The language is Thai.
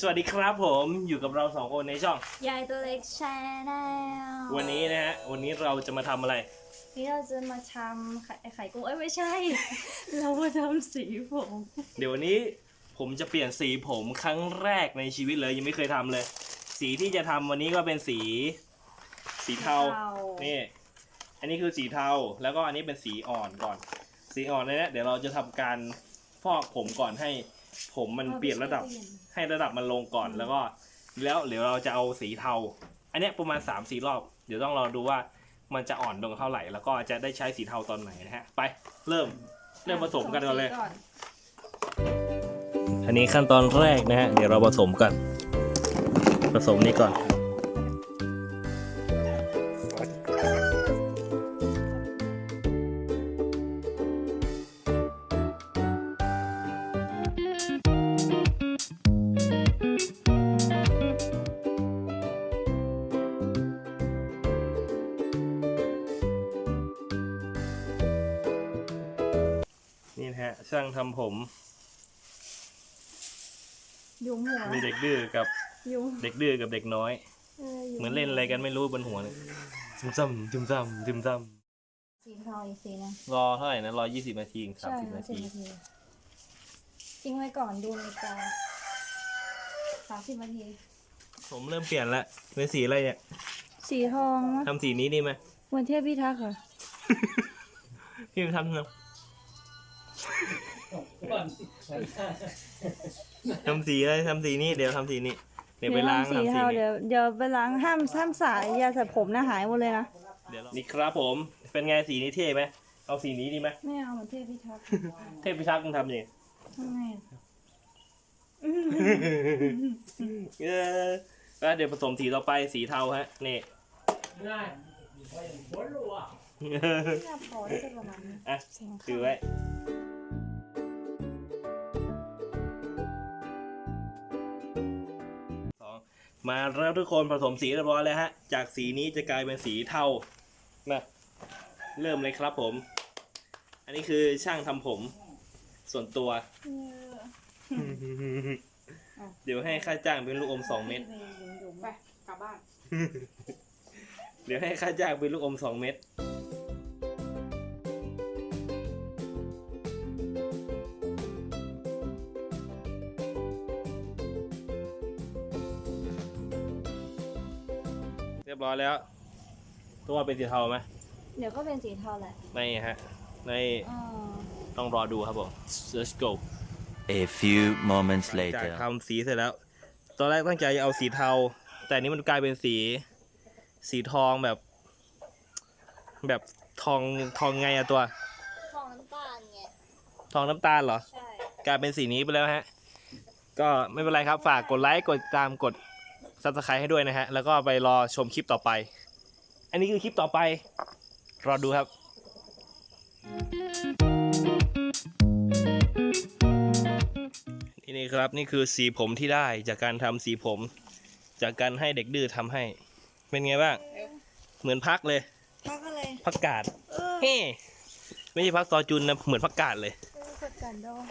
สวัสดีครับผมอยู่กับเราสองคนในช่อง ยายตัวเล็กแชนแนลวันนี้นะฮะวันนี้เราจะมาทำอะไร นี่เราจะมาทำไข่ไข่กุ้งเอ้ยไม่ใช่ เรามาทำสีผมเดี๋ยววันนี้ผมจะเปลี่ยนสีผมครั้งแรกในชีวิตเลยยังไม่เคยทำเลย สีที่จะทำวันนี้ก็เป็นสี สีเทานี่อันนี้คือสีเทาแล้วก็อันนี้เป็นสีอ่อนก่อน สีอ่อนเนี่ยเดี๋ยวเราจะทำการฟอกผมก่อนให้ ผมมันเปลี่ยนระดับให้ระดับมันลงก่อนแล้วก็ แล้วเดี๋ยวเราจะเอาสีเทา อันเนี้ยประมาณ3ามสี่รอบ เดี๋ยวต้องรอดูว่ามันจะอ่อนลงเท่าไหร่ แล้วก็จะได้ใช้สีเทาตอนไหนนะฮะ ไปเริ่มเริ่มผสมกันก่อนเลย อันนี้ขั้นตอนแรกนะฮะ เดี๋ยวเราผสมกัน ผสมนี้ก่อน ช่างทำผม ยุงหัวมีเด็กดื้อกับยุงเด็กดื้อกับเด็กน้อย ยุงเหมือนเล่นอะไรกันไม่รู้บนหัวเลยซึมซ้ำซึมซ้ำซึมซ้สีทองอีกสีนึงำรอเท่าไหร่นะรอยี่สิบนาทีสามใช่สิบนาสิบทีนาทีทิ้งไว้ก่อนดูนาฬิกาสามสิบนาทีผมเริ่มเปลี่ยนละเป็นสีอะไรเนี่ยสีทองนะทำสีนี้ดีไหมเหมือนเทพพิทักษ์ค่ะพี่ไปทำเนาะ ทำสีอะไรทำสีนี้เดี๋ยวทำสีนี้เดี๋ยวไปล้างสีทำสีเทานี้เดี๋ยวเดี๋ยวไปล้างห้ามห้ามสายยาสระผมนะหายหมดเลยนะ เดี๋ยวเรานี่ครับผมเป็นไงสีนี้เท่ไหมเอาสีนี้ดีไหมไม่เอาเหมือนเทพพิทักษ์เทพพิทักษ์มึงทำยังไง ทำไงเออแล้วเดี๋ยวผสมสีต่อไปสีเทาฮะนี่น่าพอได้จะประมาณนี้ อะ เสียงถือไว้ มาแล้วทุกคนผสมสีเรียบร้อยแล้วฮะ จากสีนี้จะกลายเป็นสีเทานะเริ่มเลยครับผม อันนี้คือช่างทำผมส่วนตัว เดี๋ยวให้ค่าจ้างเป็นลูกอมสองเม็ด ไปกลับบ้าน เดี๋ยวให้ค่าจ้างเป็นลูกอมสองเม็ด รียบร้อยแล้ว ตัวาเป็นสีเทาไหมเดี๋ยวก็เป็นสีเทาแหละไม่ฮะ ในอ่าต้องรอดูครับผม let's go A few moments จาก later. ทำสีเสร็จแล้ว ตอนแรกตั้งใจจะเอาสีเทา แต่อันนี้มันกลายเป็นสี สีทองแบบ แบบทองทองไงอะตัวทองน้ำตาลไงทองน้ำตาลเหรอ ใช่ กลายเป็นสีนี้ไปแล้วฮะ ก็ไม่เป็นไรครับ ฝากกดไลค์ กดติดตาม กด subscribe ให้ด้วยนะฮะ แล้วก็ไปรอชมคลิปต่อไป อันนี้คือคลิปต่อไป รอดูครับนี่ครับนี่คือสีผมที่ได้จากการทำสีผม จากการให้เด็กดื้อทำให้ เป็นไงบ้าง เหมือนพักเลย พักอะไร พักกาดเออเฮ้ไม่ใช่พักซอจุนนะ เหมือนพักกาดเลยกดกันดอง